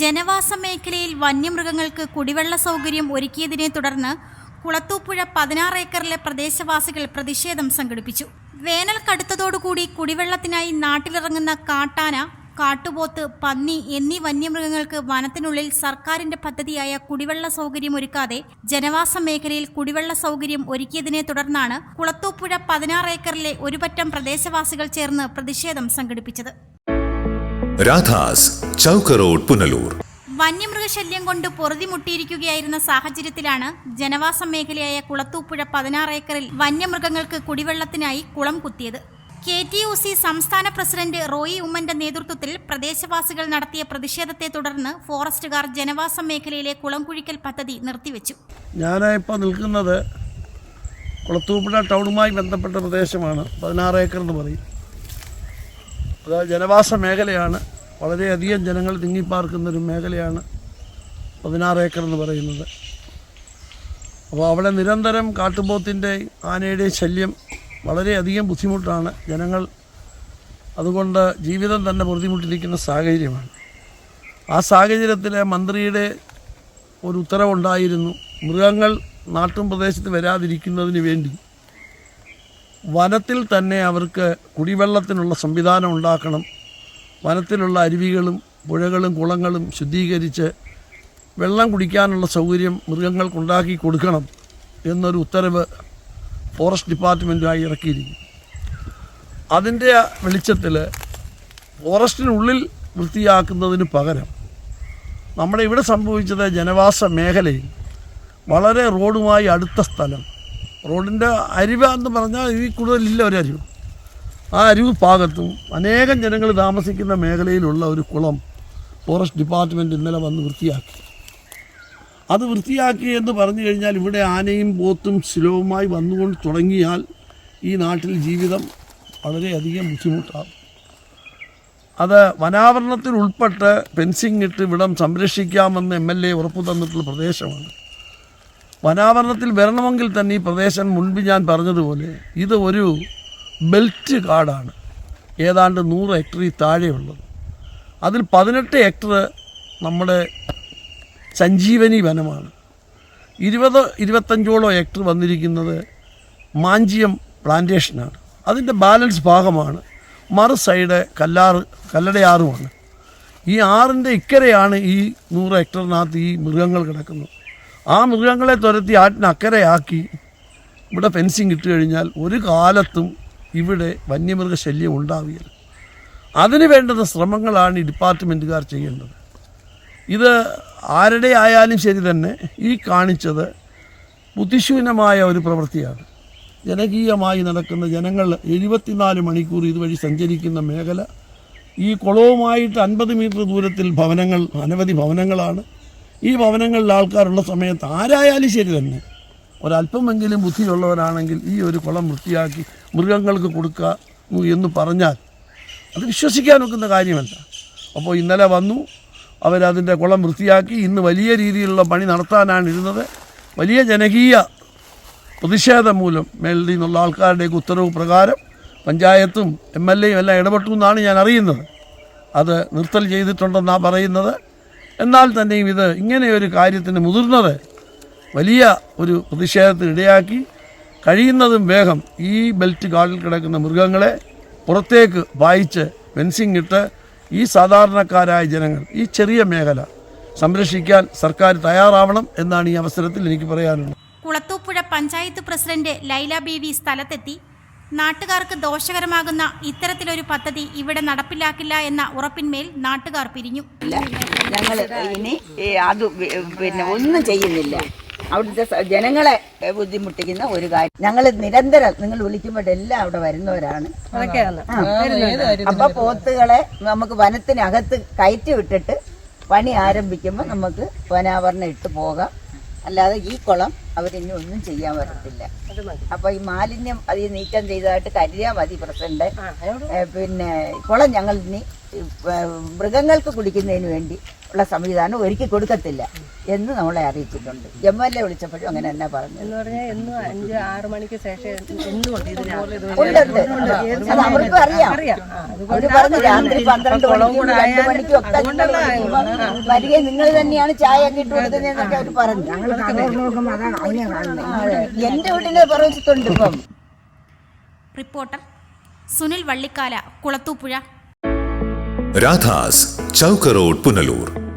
ജനവാസ മേഖലയിൽ വന്യമൃഗങ്ങൾക്ക് കുടിവെള്ള സൗകര്യം ഒരുക്കിയതിനെ തുടർന്ന് കുളത്തൂപ്പുഴ പതിനാറ് ഏക്കറിലെ പ്രദേശവാസികൾ പ്രതിഷേധം സംഘടിപ്പിച്ചു. വേനൽ കടുത്തതോടുകൂടി കുടിവെള്ളത്തിനായി നാട്ടിലിറങ്ങുന്ന കാട്ടാന കാട്ടുപോത്ത് പന്നി എന്നീ വന്യമൃഗങ്ങൾക്ക് വനത്തിനുള്ളിൽ സർക്കാരിന്റെ പദ്ധതിയായ കുടിവെള്ള സൗകര്യം ഒരുക്കാതെ ജനവാസ മേഖലയിൽ കുടിവെള്ള സൗകര്യം ഒരുക്കിയതിനെ തുടർന്നാണ് കുളത്തൂപ്പുഴ പതിനാറ് ഏക്കറിലെ ഒരുപറ്റം പ്രദേശവാസികൾ ചേർന്ന് പ്രതിഷേധം സംഘടിപ്പിച്ചത്. രാധാസ് ചൗക്ക് റോഡ് പുനലൂർ. വന്യമൃഗശല്യം കൊണ്ട് പൊറുതിമുട്ടിയിരിക്കുകയായിരുന്ന സാഹചര്യത്തിലാണ് ജനവാസ മേഖലയായ കുളത്തൂപ്പുഴ പതിനാറ് ഏക്കറിൽ വന്യമൃഗങ്ങൾക്ക് കുടിവെള്ളത്തിനായി കുളം കുത്തിയത്. കെ ടി യു സി സംസ്ഥാന പ്രസിഡന്റ് റോയി ഉമ്മന്റെ നേതൃത്വത്തിൽ പ്രദേശവാസികൾ നടത്തിയ പ്രതിഷേധത്തെ തുടർന്ന് ഫോറസ്റ്റുകാർ ജനവാസ മേഖലയിലെ കുളം കുഴിക്കൽ പദ്ധതി നിർത്തിവെച്ചു. ഞാൻ ഇപ്പോൾ നിൽക്കുന്നത് കുളത്തൂപ്പുഴ ടൗണുമായി ബന്ധപ്പെട്ട പ്രദേശമാണ്. പതിനാറ് ഏക്കർ എന്ന് പറയും. അത് ജനവാസ മേഖലയാണ്. വളരെയധികം ജനങ്ങൾ തിങ്ങിപ്പാർക്കുന്നൊരു മേഖലയാണ് പതിനാറ് ഏക്കർ എന്ന് പറയുന്നത്. അപ്പോൾ അവിടെ നിരന്തരം കാട്ടുപോത്തിന്റെ ആനയുടെയും ശല്യം വളരെയധികം ബുദ്ധിമുട്ടാണ്. ജനങ്ങൾ അതുകൊണ്ട് ജീവിതം തന്നെ ബുദ്ധിമുട്ടിരിക്കുന്ന സാഹചര്യമാണ്. ആ സാഹചര്യത്തിലെ മന്ത്രിയുടെ ഒരു ഉത്തരവുണ്ടായിരുന്നു. മൃഗങ്ങൾ നാട്ടും പ്രദേശത്ത് വരാതിരിക്കുന്നതിന് വേണ്ടി. വനത്തിൽ തന്നെ അവർക്ക് കുടിവെള്ളത്തിനുള്ള സംവിധാനം ഉണ്ടാക്കണം. വനത്തിലുള്ള അരുവികളും പുഴകളും കുളങ്ങളും ശുദ്ധീകരിച്ച് വെള്ളം കുടിക്കാനുള്ള സൗകര്യം മൃഗങ്ങൾക്കുണ്ടാക്കി കൊടുക്കണം എന്നൊരു ഉത്തരവ് ഫോറസ്റ്റ് ഡിപ്പാർട്ട്മെന്റുമായി ഇറക്കിയിരിക്കും അതിന്റെ വെളിച്ചത്തിൽ ഫോറസ്റ്റിനുള്ളിൽ വൃത്തിയാക്കുന്നതിന് പകരം നമ്മുടെ ഇവിടെ സംഭവിച്ചത് ജനവാസ മേഖലയിൽ വളരെ റോഡുമായി അടുത്ത സ്ഥലം റോഡിന്റെ അരിവ എന്ന് പറഞ്ഞാൽ ഇതിൽ കൂടുതലില്ല ഒരു അരിവ്. ആ അരിവ് ഭാഗത്തും അനേകം ജനങ്ങൾ താമസിക്കുന്ന മേഖലയിലുള്ള ഒരു കുളം ഫോറസ്റ്റ് ഡിപ്പാർട്ട്മെന്റ് ഇന്നലെ വന്ന് വൃത്തിയാക്കി. അത് വൃത്തിയാക്കി എന്ന് പറഞ്ഞു കഴിഞ്ഞാൽ ഇവിടെ ആനയും പോത്തും ശിലവുമായി വന്നുകൊണ്ട് തുടങ്ങിയാൽ ഈ നാട്ടിൽ ജീവിതം വളരെയധികം ബുദ്ധിമുട്ടാകും. അത് വനാവരണത്തിൽ ഉൾപ്പെട്ട് ഫെൻസിങ് ഇട്ട് ഇവിടം സംരക്ഷിക്കാമെന്ന് എം എൽ എ ഉറപ്പു തന്നിട്ടുള്ള പ്രദേശമാണ്. വനാവരണത്തിൽ വരണമെങ്കിൽ തന്നെ ഈ പ്രദേശം മുൻപ് ഞാൻ പറഞ്ഞതുപോലെ ഇത് ഒരു ബെൽറ്റ് കാടാണ്. ഏതാണ്ട് നൂറ് ഹെക്ടറിൽ താഴെയുള്ളത്. അതിൽ പതിനെട്ട് ഹെക്ടർ നമ്മുടെ സഞ്ജീവനി വനമാണ്. ഇരുപത് ഇരുപത്തഞ്ചോളം ഹെക്ടർ വന്നിരിക്കുന്നത് മാഞ്ചിയം പ്ലാന്റേഷനാണ് അതിന്റെ ബാലൻസ് ഭാഗമാണ്. മറു സൈഡ് കല്ലാറ് കല്ലടയാറുമാണ് ഈ ആറിന്റെ ഇക്കരയാണ് ഈ നൂറ് ഹെക്ടറിനകത്ത് ഈ മൃഗങ്ങൾ കിടക്കുന്നത്. ആ മൃഗങ്ങളെ തുരത്തി ആറ്റിനക്കരയാക്കി ഇവിടെ ഫെൻസിങ് ഇട്ട് കഴിഞ്ഞാൽ ഒരു കാലത്തും ഇവിടെ വന്യമൃഗശല്യം ഉണ്ടാവുകയില്ല അതിന് വേണ്ടുന്ന ശ്രമങ്ങളാണ് ഈ ഡിപ്പാർട്ട്മെന്റുകാർ ചെയ്യേണ്ടത്. ഇത് ആരുടെ ആയാലും ശരി തന്നെ ഈ കാണിച്ചത് ബുദ്ധിശൂന്യമായ ഒരു പ്രവൃത്തിയാണ്. ജനകീയമായി നടക്കുന്ന ജനങ്ങൾ എഴുപത്തിനാല് മണിക്കൂർ ഇതുവഴി സഞ്ചരിക്കുന്ന മേഖല ഈ കുളവുമായിട്ട് അൻപത് മീറ്റർ ദൂരത്തിൽ ഭവനങ്ങൾ അനവധി ഭവനങ്ങളാണ്. ഈ ഭവനങ്ങളിൽ ആൾക്കാരുള്ള സമയത്ത് ആരായാലും ശരി തന്നെ. ഒരല്പമെങ്കിലും ബുദ്ധിയുള്ളവരാണെങ്കിൽ ഈ ഒരു കുളം വൃത്തിയാക്കി മൃഗങ്ങൾക്ക് കൊടുക്കുക എന്ന് പറഞ്ഞാൽ അത് വിശ്വസിക്കാൻ ഒക്കുന്ന കാര്യമല്ല. അപ്പോൾ ഇന്നലെ വന്നു അവരതിന്റെ കുളം വൃത്തിയാക്കി ഇന്ന് വലിയ രീതിയിലുള്ള പണി നടത്താനാണ് ഇരുന്നത്. വലിയ ജനകീയ പ്രതിഷേധം മൂലം മേളിൽ നിന്നുള്ള ആൾക്കാരുടെയൊക്കെ ഉത്തരവ് പ്രകാരം പഞ്ചായത്തും എം എൽ എയും എല്ലാം ഇടപെട്ടു എന്നാണ് ഞാൻ അറിയുന്നത്. അത് നിർത്തൽ ചെയ്തിട്ടുണ്ടെന്നാണ് പറയുന്നത്. എന്നാൽ തന്നെയും ഇത് ഇങ്ങനെയൊരു കാര്യത്തിന് മുതിർന്നത് വലിയ ഒരു പ്രതിഷേധത്തിന് ഇടയാക്കി. കഴിയുന്നതും വേഗം ഈ ബെൽറ്റ് കാടിൽ കിടക്കുന്ന മൃഗങ്ങളെ പുറത്തേക്ക് വായിച്ച് ഫെൻസിങ് ഇട്ട് ഈ സാധാരണക്കാരായ ജനങ്ങൾ ഈ ചെറിയ മേഖല സംരക്ഷിക്കാൻ സർക്കാർ തയ്യാറാവണം എന്നാണ് ഈ അവസരത്തിൽ എനിക്ക് പറയാനുള്ളത്. കുളത്തൂപ്പുഴ പഞ്ചായത്ത് പ്രസിഡന്റ് ലൈല ബീവി സ്ഥലത്തെത്തി നാട്ടുകാർക്ക് ദോഷകരമാകുന്ന ഇത്തരത്തിലൊരു പദ്ധതി ഇവിടെ നടപ്പിലാക്കില്ല എന്ന ഉറപ്പിന്മേൽ നാട്ടുകാർ പിരിഞ്ഞു. ഞങ്ങൾ ഇനി അത് പിന്നെ ഒന്നും ചെയ്യുന്നില്ല. അവിടുത്തെ ജനങ്ങളെ ബുദ്ധിമുട്ടിക്കുന്ന ഒരു കാര്യം. ഞങ്ങൾ നിരന്തരം നിങ്ങൾ വിളിക്കുമ്പോൾ എല്ലാം അവിടെ വരുന്നവരാണ്. അപ്പൊ പോത്തുകളെ നമുക്ക് വനത്തിനകത്ത് കയറ്റി വിട്ടിട്ട് പണി ആരംഭിക്കുമ്പോൾ നമുക്ക് വനാവരണം ഇട്ട് പോകാം. അല്ലാതെ ഈ കുളം അവരിനി ഒന്നും ചെയ്യാൻ പറ്റത്തില്ല അപ്പൊ ഈ മാലിന്യം അത് നീക്കം ചെയ്തതായിട്ട് കരുതിയാൽ മതി പ്രസിഡന്റ്. പിന്നെ കുളം ഞങ്ങൾ ഇനി മൃഗങ്ങൾക്ക് കുടിക്കുന്നതിന് വേണ്ടി ഉള്ള സംവിധാനം ഒരുക്കി കൊടുക്കത്തില്ല. എന്ന് നമ്മളെ അറിയിച്ചിട്ടുണ്ട്. എം എൽ എ വിളിച്ചപ്പോഴും അങ്ങനെ തന്നെ പറഞ്ഞു. എന്ന് പറഞ്ഞാൽ എന്നും അഞ്ച് ആറ് മണിക്ക് ശേഷം എന്നും ഉണ്ട്. ഇത് രാത്രി. ഉണ്ട് ഉണ്ട്. അത് അവർക്കും അറിയാം. അറിയാം. ആ, അതുകൊണ്ട് അവർ പറഞ്ഞു രാത്രി പന്ത്രണ്ട് മണിക്കും രണ്ട് മണിക്കും ഒക്കെ വരിക നിങ്ങൾ തന്നെയാണ് ചായ ഒക്കെ ഇട്ട് കൊടുക്കുന്നതെന്നൊക്കെ അവർ പറഞ്ഞു. അതെ. എന്റെ വീട്ടിലെ പറഞ്ഞിട്ടുണ്ട് ഇപ്പം. റിപ്പോർട്ടർ സുനിൽ വള്ളിക്കാല കുളത്തൂപ്പുഴ. രാധാസ് ചൗക്ക് റോഡ് പുനലൂർ.